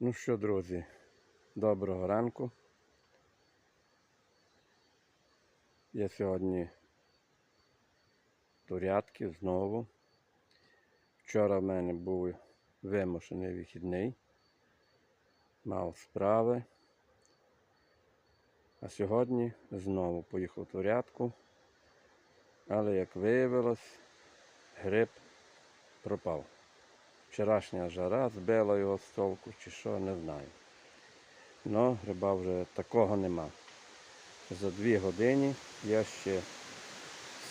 Ну що, друзі, доброго ранку. Я сьогодні турядки знову. Вчора в мене був вимушений вихідний. Мав справи. А сьогодні знову поїхав в турядку. Але як виявилось, гриб пропав. Вчорашня жара збила його з толку чи що, не знаю. Но гриба вже такого нема. За дві години я ще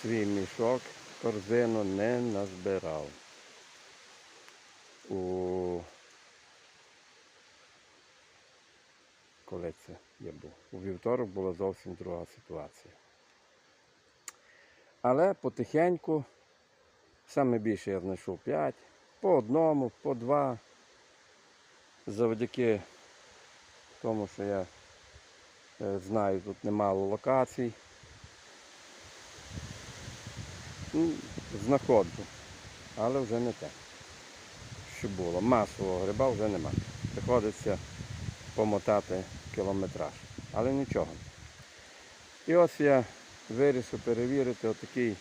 свій мішок, корзину не назбирав. У... Коли це я був? У вівторок була зовсім друга ситуація. Але потихеньку, саме більше я знайшов 5, по одному, по два. Завдяки тому, що я е, знаю, тут немало локацій. Ну, Знаходжу, але вже не те, що було. Масового гриба вже нема. Приходиться помотати кілометраж. Але нічого. І ось я вирішив перевірити отакий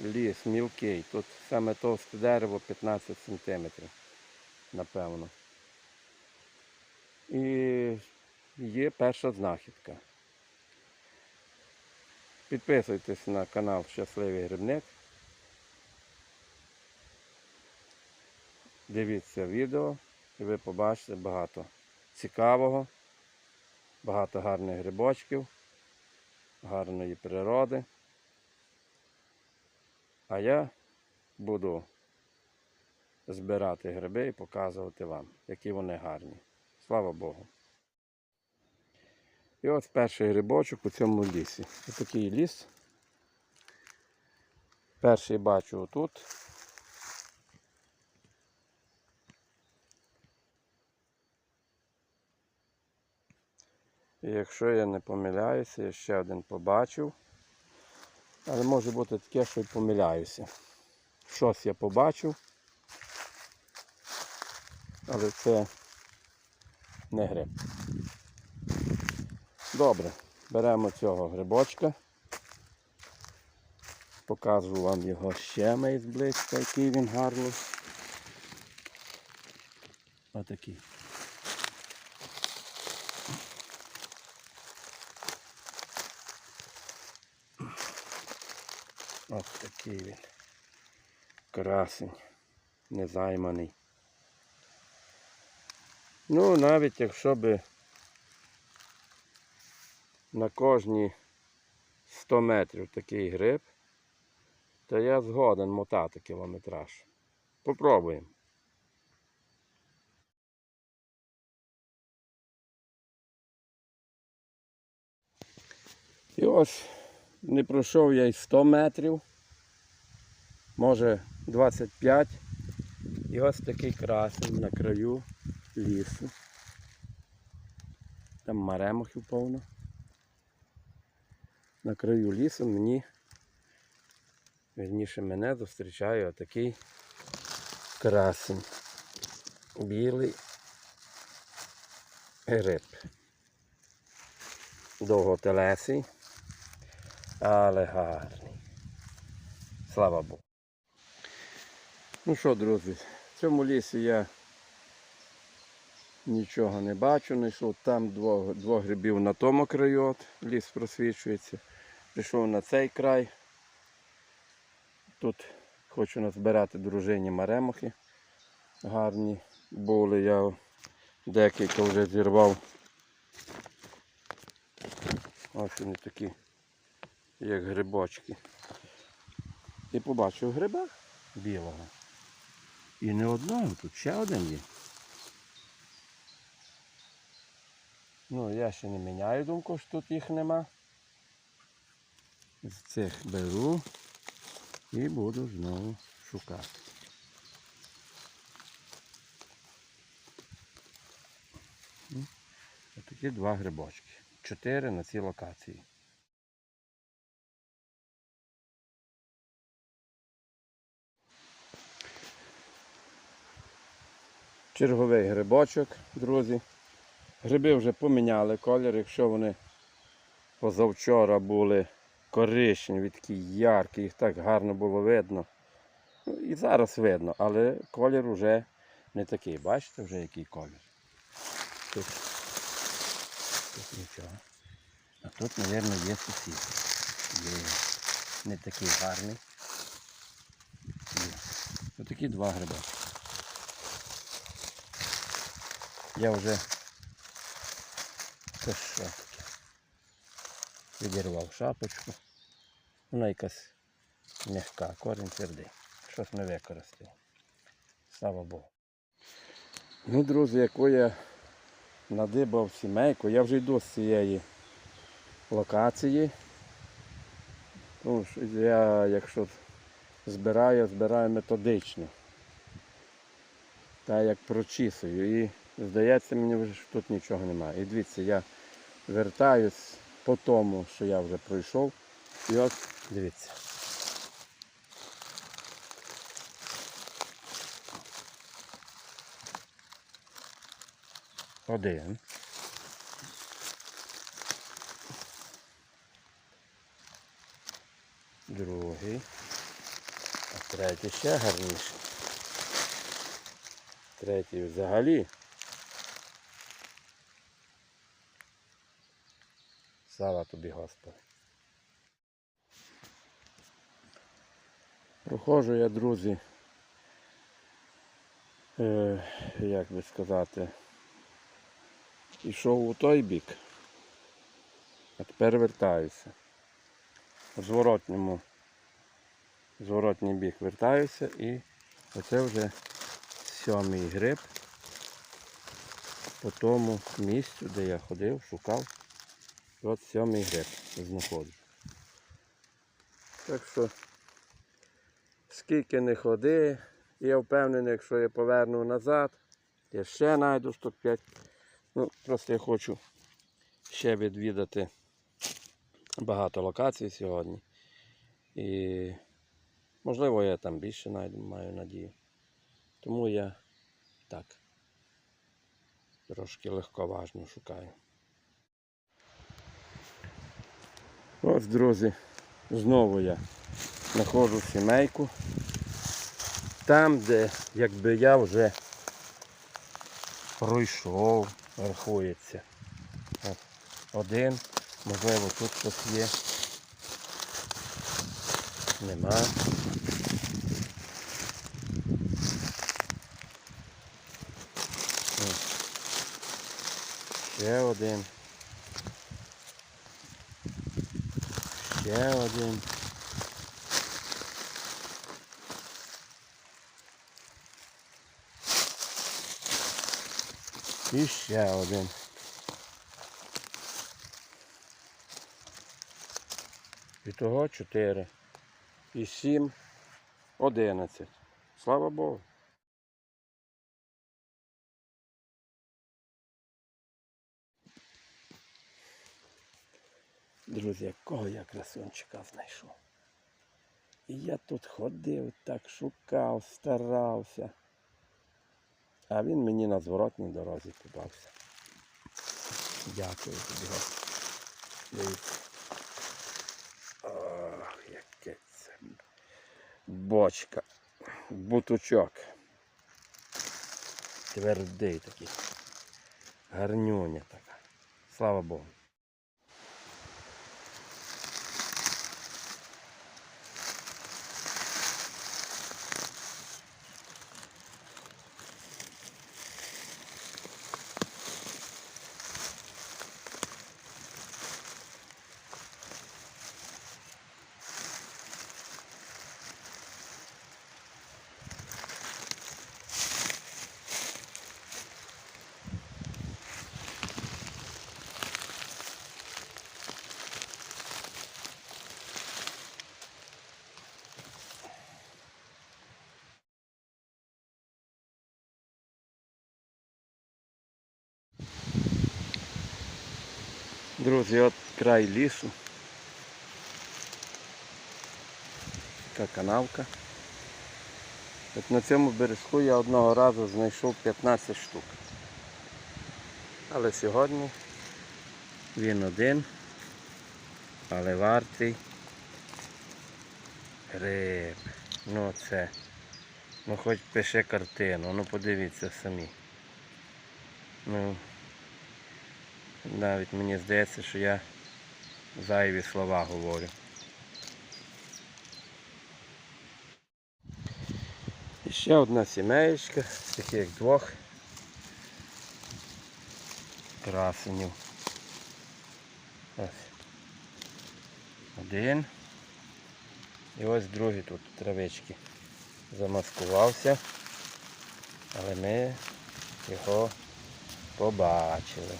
ліс мілкий. Тут саме товсте дерево 15 см, напевно. І є перша знахідка. Підписуйтесь на канал Щасливий Грибник. Дивіться відео і ви побачите багато цікавого, багато гарних грибочків, гарної природи. А я буду збирати гриби і показувати вам, які вони гарні. Слава Богу. І ось перший грибочок у цьому лісі. Ось такий ліс. Перший бачу отут. І якщо я не помиляюся, я ще один побачив. Але може бути таке, що й помиляюся. Щось я побачив. Але це не гриб. Добре, беремо цього грибочка. Покажу вам його ще мей зблизька, який він гарний. Отакий. Ось такий він. Красень. Незайманий. Ну, навіть якщо би на кожні 100 метрів такий гриб, то я згоден мотати кілометраж. Попробуємо. І ось не пройшов я й 100 метрів, може 25. І ось такий красень на краю лісу. Там маремохів повно. На краю лісу мені, вірніше мене зустрічає отакий красень. Білий гриб. Довготелесий, але гарний. Слава Богу. Ну що, друзі, в цьому лісі я нічого не бачу, знайшов там двох, двох грибів на тому краю, от, ліс просвічується. Прийшов на цей край. Тут хочу назбирати дружині маремохи. Гарні були, я декілька вже зірвав. Ось вони такі, як грибочки. І побачив гриба білого. І не одного, тут ще один є. Ну, я ще не міняю думку, що тут їх нема. З цих беру і буду знову шукати. Ну, Отакі два грибочки. Чотири на цій локації. Черговий грибочок, друзі. Гриби вже поміняли колір, якщо вони позавчора були коричневі, такі яркі, їх так гарно було видно. Ну, і зараз видно, але колір вже не такий. Бачите вже який колір? Тут, тут нічого. А тут, мабуть, є сусід. Є не такий гарний. Є. Отакі два гриби. Я вже це що? Відірвав шапочку. Вона якась м'яка, корінь твердий. Щось не використав. Слава Богу. Ну, друзі, яку я надибав сімейку, я вже йду з цієї локації. Ну, що я, якщо збираю, збираю методично. Та як прочісую. І здається, мені вже що тут нічого немає. І дивіться, я вертаюсь по тому, що я вже пройшов. І от дивіться. Один. Другий. А третій ще гарніший. Третій взагалі. Слава тобі, Господи. Проходжу я, друзі, е, як би сказати, ішов у той бік, а тепер вертаюся. У зворотньому, в зворотній бік вертаюся і оце вже сьомий гриб по тому місцю, де я ходив, шукав. І от сьомий гриб знаходжу. Так що, скільки не ходи, я впевнений, якщо я поверну назад, я ще знайду штук 5. Ну, просто я хочу ще відвідати багато локацій сьогодні. І можливо я там більше знайду, маю надію. Тому я так трошки легковажно шукаю. Ось, друзі, знову я знаходжу сімейку. Там, де якби я вже пройшов, рахується. Один, можливо, тут щось є. Нема. Ще один. Ще один. І ще один. І того 4. І 7, 11. Слава Богу. Друзі, якого я красунчика знайшов. І я тут ходив, так шукав, старався. А він мені на зворотній дорозі попався. Дякую тобі. Дивіться. Ох, яке це бочка. Бутучок. Твердий такий. Гарнюня така. Слава Богу. Друзі, от край лісу. Така канавка. От на цьому бережку я одного разу знайшов 15 штук. Але сьогодні він один, але вартий гриб. Ну це. Ну хоч пише картину, ну подивіться самі. Ну навіть мені здається, що я зайві слова говорю. І ще одна сімеєчка, з таких двох красенів. Ось. Один. І ось другий тут травички. Замаскувався, але ми його побачили.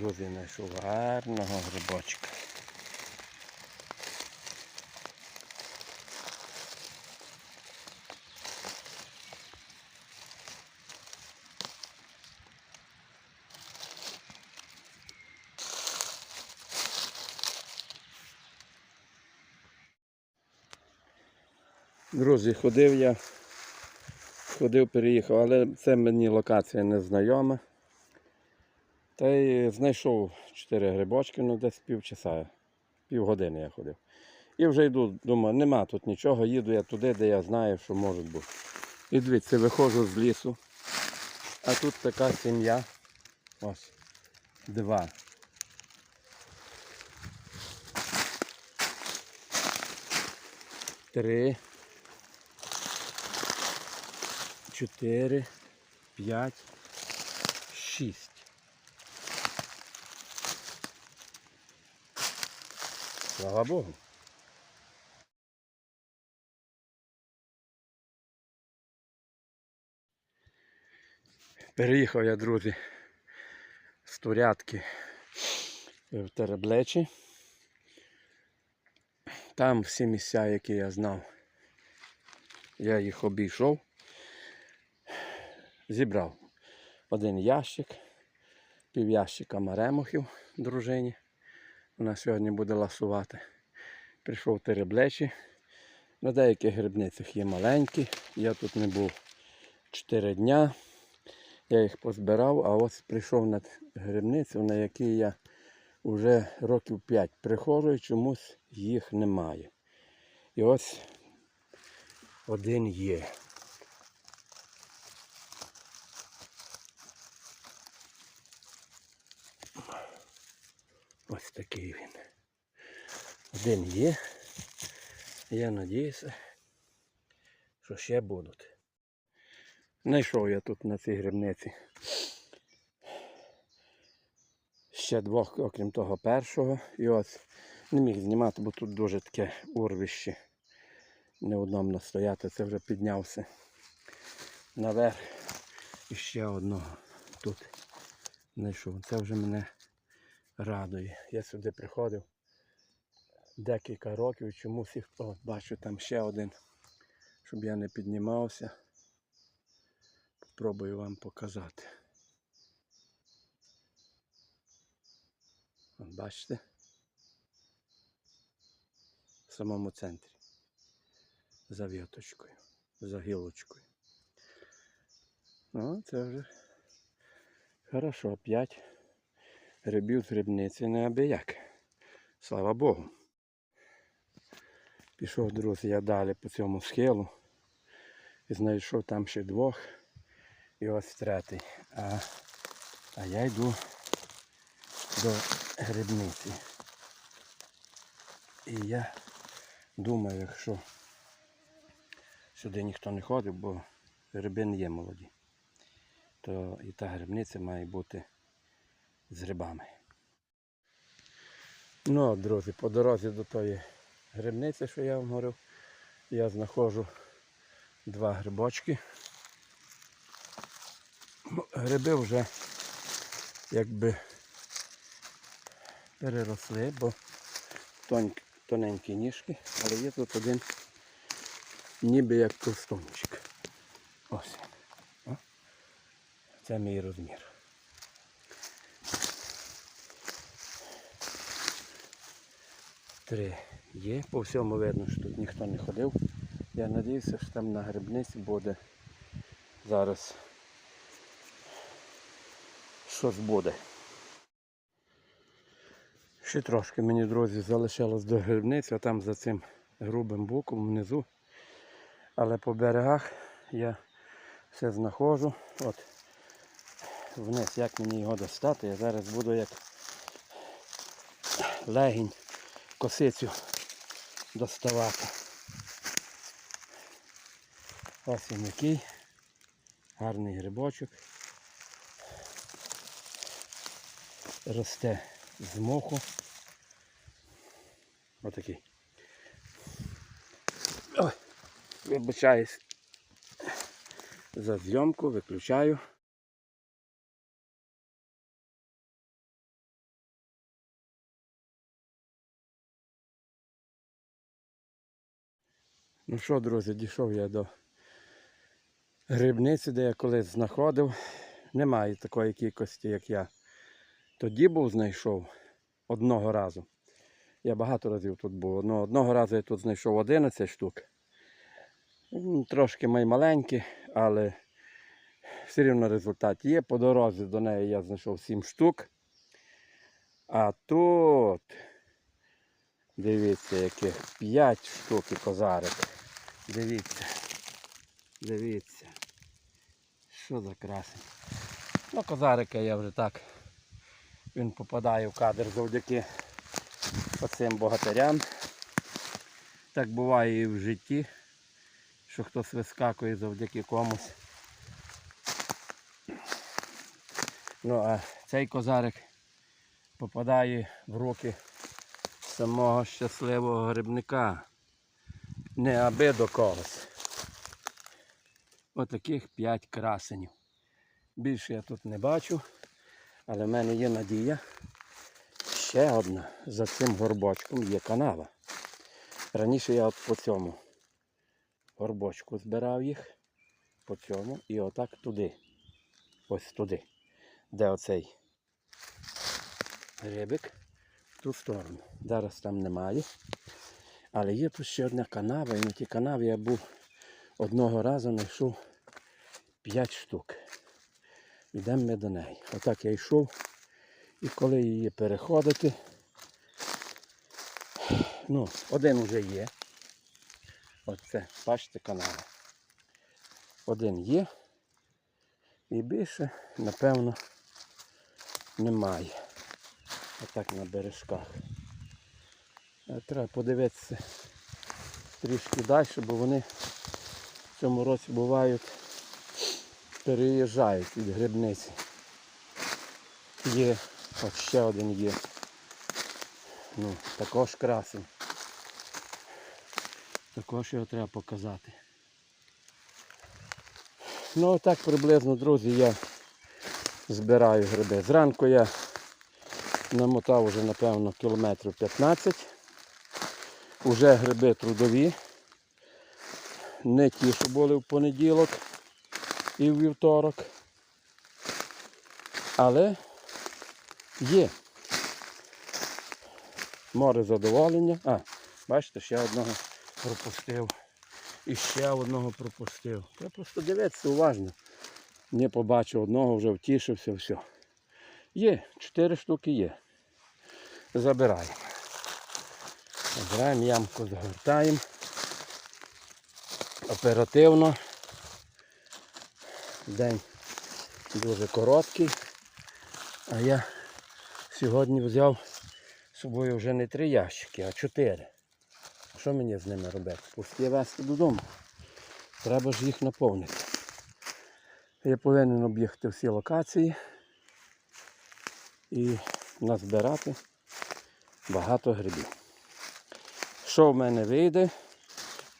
Друзі, знайшов гарного грибочка. Друзі, ходив я, ходив, переїхав, але це мені локація не знайома. Та й знайшов 4 грибочки, ну десь півчаса, півгодини я ходив. І вже йду, думаю, нема тут нічого, їду я туди, де я знаю, що може бути. І дивіться, виходжу з лісу, а тут така сім'я. Ось. Два. Три. Чотири. П'ять. Слава Богу. Переїхав я, друзі, з Турятки в Тереблечі. Там всі місця, які я знав, я їх обійшов, зібрав один ящик, пів ящика маремухів дружині. Вона сьогодні буде ласувати. Прийшов Тереблечі. На деяких грибницях є маленькі. Я тут не був 4 дня. Я їх позбирав, а ось прийшов на грибницю, на якій я вже років 5 приходжу і чомусь їх немає. І ось один є. Ось такий він. Один є. Я надіюся, що ще будуть. Знайшов я тут на цій грибниці. Ще двох, окрім того першого. І ось не міг знімати, бо тут дуже таке урвище. Неудобно стояти, це вже піднявся наверх. І ще одного тут знайшов. Це вже мене радує. Я сюди приходив декілька років і чомусь їх о, бачу там ще один, щоб я не піднімався. Попробую вам показати. От бачите? В самому центрі. За віточкою, за гілочкою. Ну, це вже хорошо, п'ять грибів грибниці неабияк. Слава Богу. Пішов, друзі, я далі по цьому схилу. І знайшов там ще двох. І ось третій. А, а я йду до грибниці. І я думаю, якщо сюди ніхто не ходив, бо гриби не є молоді, то і та грибниця має бути з грибами. Ну, друзі, по дорозі до тої грибниці, що я вам говорив, я знаходжу два грибочки. Ну, Гриби вже якби переросли, бо тоненькі ніжки, але є тут один ніби як товстончик. Ось Це мій розмір. Три є. По всьому видно, що тут ніхто не ходив. Я сподіваюся, що там на грибниці буде зараз щось буде. Ще трошки мені, друзі, залишилось до грибниці, а там за цим грубим боком внизу. Але по берегах я все знаходжу. От вниз, як мені його достати, я зараз буду як легінь косицю доставати. Ось він який. Гарний грибочок. Росте з моху. Отакий. Ой, вибачаюсь за зйомку, виключаю. Ну що, друзі, дійшов я до грибниці, де я колись знаходив. Немає такої кількості, як я тоді був знайшов одного разу. Я багато разів тут був. Ну, одного разу я тут знайшов 11 штук. Трошки май маленькі, але все рівно результат є. По дорозі до неї я знайшов 7 штук. А тут, дивіться, яких 5 штук і козарик. Дивіться. Дивіться. Що за красень. Ну, козарика я вже так. Він попадає в кадр завдяки оцим богатирям. Так буває і в житті, що хтось вискакує завдяки комусь. Ну а цей козарик попадає в руки самого щасливого грибника. Не аби до когось. Отаких 5 красенів. Більше я тут не бачу, але в мене є надія. Ще одна за цим горбочком є канава. Раніше я от по цьому горбочку збирав їх, по цьому і отак туди. Ось туди. Де оцей рибик в ту сторону. Зараз там немає. Але є тут ще одна канава, і на тій канаві я був одного разу знайшов 5 штук. Йдемо ми до неї. Отак я йшов. І коли її переходити, ну, один вже є. Оце, бачите, канава. Один є. І більше, напевно, немає. Отак на бережках. Е, Треба подивитися трішки далі, бо вони в цьому році бувають, переїжджають від грибниці. Є, от ще один є. Ну, також красень. Також його треба показати. Ну так приблизно, друзі, я збираю гриби. Зранку я намотав вже, напевно, кілометрів 15. Уже гриби трудові. Не ті, що були в понеділок і в вівторок. Але є. Море задоволення. А, бачите, ще одного пропустив. І ще одного пропустив. Треба просто дивитися уважно. Не побачив одного, вже втішився, все. Є, чотири штуки є. Забираємо. Забираємо ямку, загортаємо. Оперативно. День дуже короткий. А я сьогодні взяв з собою вже не три ящики, а чотири. Що мені з ними робити? Пусті вести додому. Треба ж їх наповнити. Я повинен об'їхати всі локації і назбирати багато грибів. Що в мене вийде,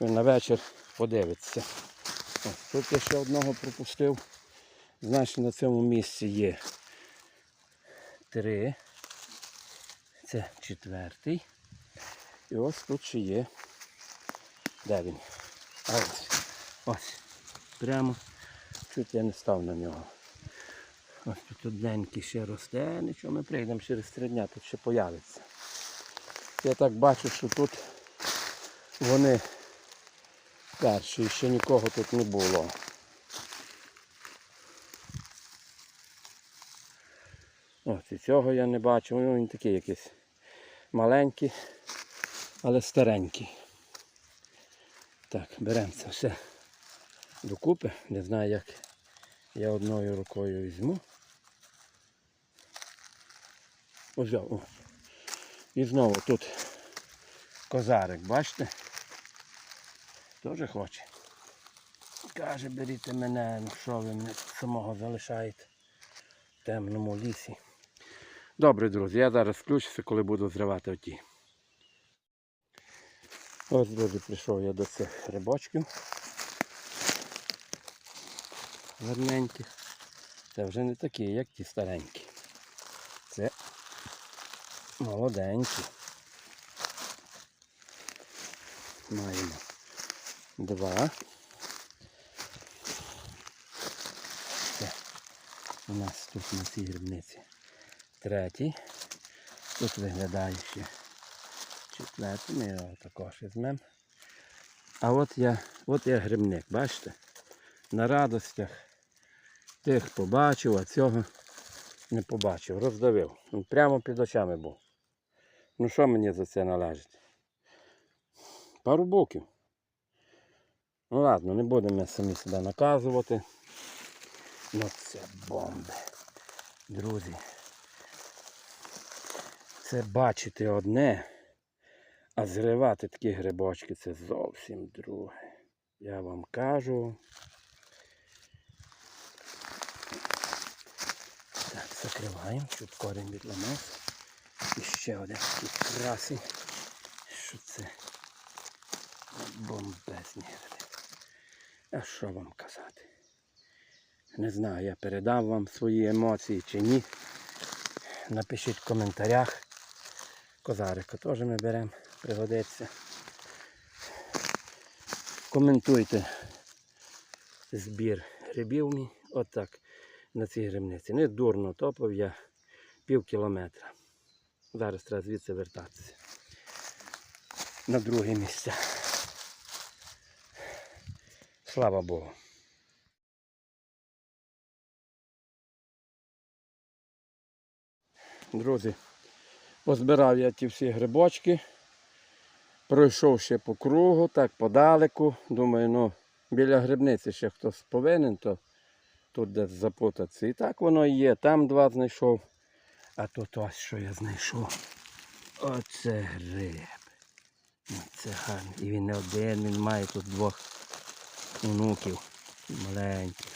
ви на вечір подивитеся. Ось тут я ще одного пропустив. Значить на цьому місці є три. Це четвертий. І ось тут ще є. Де він? Ось. Ось. Прямо чуть я не став на нього. Ось тут одненький ще росте, нічого ми прийдемо через три дня, тут ще появиться. Я так бачу, що тут вони перші, ще нікого тут не було. Ось і цього я не бачу. Ну, він такий якийсь маленький, але старенький. Так, беремо це все докупи. Не знаю, як я одною рукою візьму. О. І знову тут козарик, бачите? Теж хоче. Каже, беріть мене, ну що ви мене самого залишаєте в темному лісі. Добре, друзі, я зараз включуся, коли буду зривати оті. Ось, друзі, прийшов я до цих рибочків. Гарненьких. Це вже не такі, як ті старенькі. Це молоденькі. Маємо два. Це у нас тут на цій грибниці третій. Тут виглядає ще четвертий, ми його також візьмемо. А от я, от я грибник, бачите? На радостях тих побачив, а цього не побачив, роздавив. Він прямо під очами був. Ну що мені за це належить? Пару боків. Ну ладно, не будемо самі себе наказувати. Ну це бомби. Друзі. Це бачити одне, а зривати такі грибочки це зовсім друге. Я вам кажу. Так, закриваємо, щоб корінь відламався. І ще один такий красий. Що це? Бомбезні гриби. А що вам казати? Не знаю, я передав вам свої емоції чи ні. Напишіть в коментарях. Козарика теж ми беремо, пригодиться. Коментуйте збір грибів мій. Отак на цій грибниці. Не дурно топав я пів кілометра. Зараз треба звідси вертатися. На друге місце. Слава Богу. Друзі, позбирав я ті всі грибочки. Пройшов ще по кругу, так подалеку. Думаю, ну, біля грибниці ще хтось повинен, то тут десь запутатися. І так воно і є. Там два знайшов. А тут ось що я знайшов. Оце гриб. Це гарно. І він не один, він має тут двох онуків. Маленьких.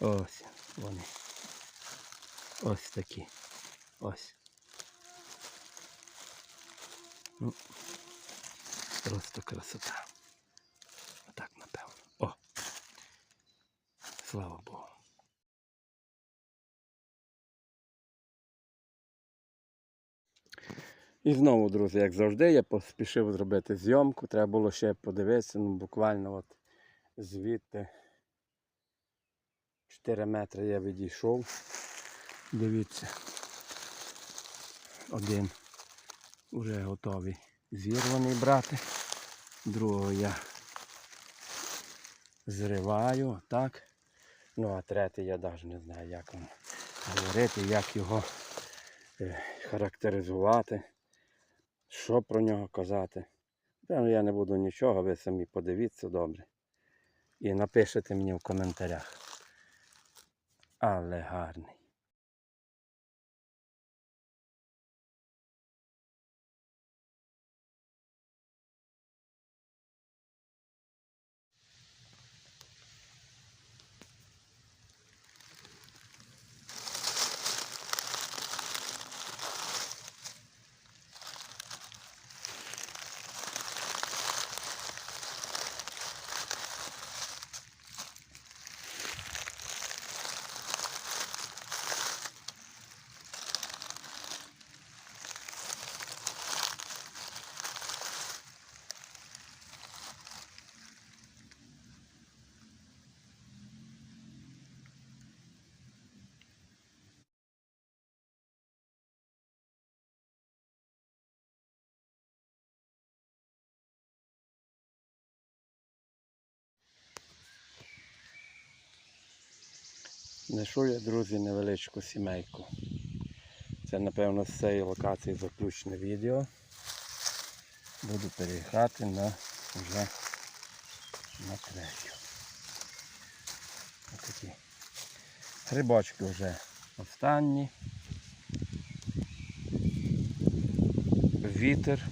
Ось вони. Ось такі. Ось. Ну, просто красота. Отак, напевно. О! Слава Богу. І знову, друзі, як завжди, я поспішив зробити зйомку. Треба було ще подивитися, ну буквально от звідти 4 метри я відійшов. Дивіться. Один вже готовий зірваний брати. Другого я зриваю, так. Ну а третій я навіть не знаю, як вам говорити, як його е, характеризувати, що про нього казати. Та, ну, я не буду нічого, ви самі подивіться добре. І напишете мені в коментарях. Але гарний. Знайшов я, друзі, невеличку сімейку. Це, напевно, з цієї локації заключне відео. Буду переїхати на вже на третю. Ось такі. Грибочки вже останні. Вітер.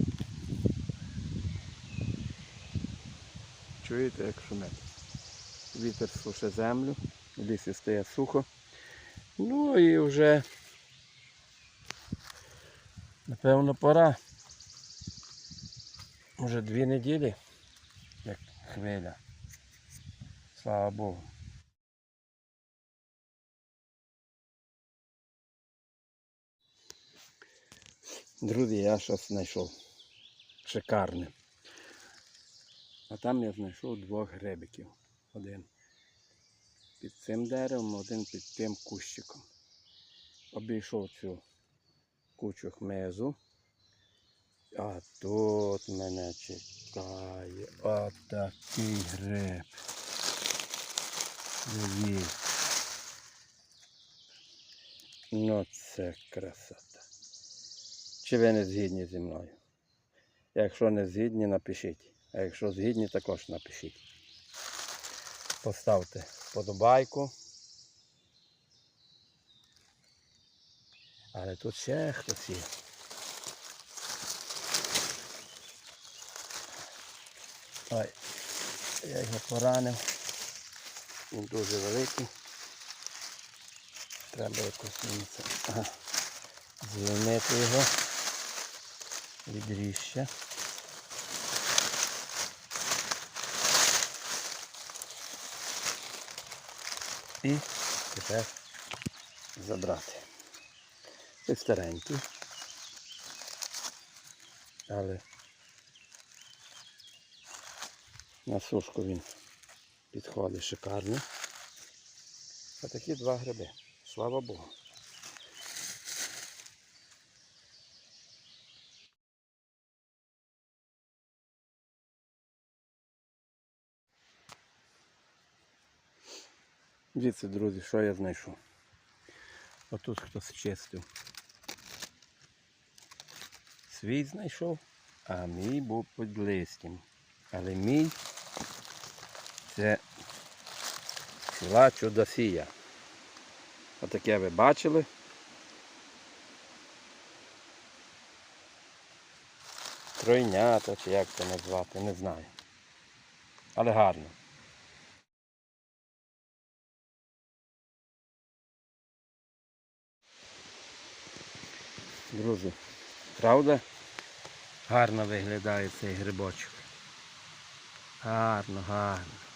Чуєте, як шумить? Вітер суше землю, в лісі сухо. Ну і вже напевно пора. Може дві неділі, як хвиля. Слава Богу. Друзі, я щось знайшов. Шикарне. А там я знайшов двох грибиків. Один під цим деревом, один під тим кущиком. Обійшов цю кучу хмизу. А тут мене чекає отакий гриб. Ну це красота. Чи ви не згідні зі мною? Якщо не згідні, напишіть. А якщо згідні, також напишіть. Поставте вподобайку. Але тут ще хтось є. Ой, я його поранив. Він дуже великий. Треба якось звільнити його від ріща. І тепер забрати. Це старенький. Але на сушку він підходить шикарно. Отакі два гриби. Слава Богу. Дивіться, друзі, що я знайшов. Отут хтось чистив. Свій знайшов, а мій був під листям. Але мій це села Чудосія. Отаке ви бачили. Тройнята, чи як це назвати, не знаю. Але гарно. Друзі, правда? Гарно виглядає цей грибочок. Гарно, гарно.